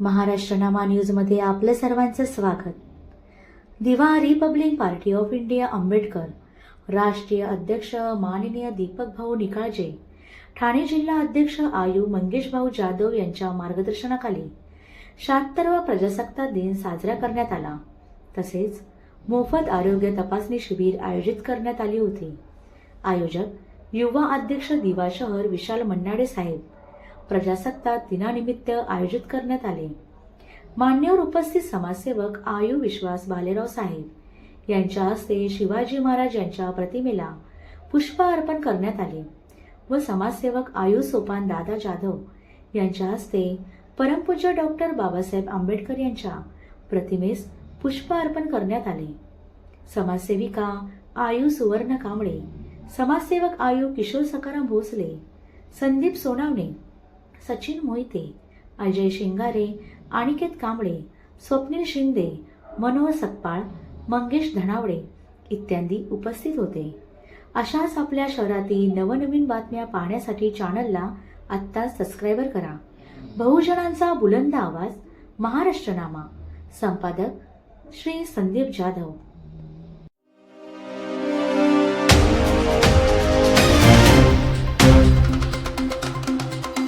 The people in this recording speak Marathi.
महाराष्ट्रनामा न्यूजमध्ये आपलं सर्वांचं स्वागत. दिवा Republic Party of India Ambedkar राष्ट्रीय अध्यक्ष माननीय दीपक भाऊ निकाळजे ठाणे जिल्हा अध्यक्ष आयू मंगेश भाऊ जाधव यांच्या मार्गदर्शनाखाली शहात्तरवा प्रजासत्ताक दिन साजरा करण्यात आला. तसेच मोफत आरोग्य तपासणी शिबिर आयोजित करण्यात आली होती. आयोजक युवा अध्यक्ष दिवा शहर विशाल मन्नाडे साहेब प्रजासत्ताक दिनानिमित्त आयोजित करण्यात आले. मान्यवर उपस्थित समाजसेवक आयु विश्वास भालेराव साहेब यांच्या हस्ते शिवाजी महाराज यांच्या प्रतिमेला पुष्प अर्पण करण्यात आले व समाजसेवक आयु सोपान दादा जाधव यांच्या हस्ते परमपूज्य डॉक्टर बाबासाहेब आंबेडकर यांच्या प्रतिमेस पुष्प अर्पण करण्यात आले. समाजसेविका आयु सुवर्ण कांबळे समाजसेवक आयु किशोर सकाराम भोसले संदीप सोनावणे सचिन मोहिते अजय शिंगारे अनिकेत कांबळे स्वप्नील शिंदे मनोहर सकपाळ मंगेश धनावडे इत्यादी उपस्थित होते. अशाच आपल्या शहरातील नवनवीन बातम्या पाहण्यासाठी चॅनलला आत्ता सबस्क्राईबर करा. बहुजनांचा बुलंद आवाज महाराष्ट्रनामा. संपादक श्री संदीप जाधव.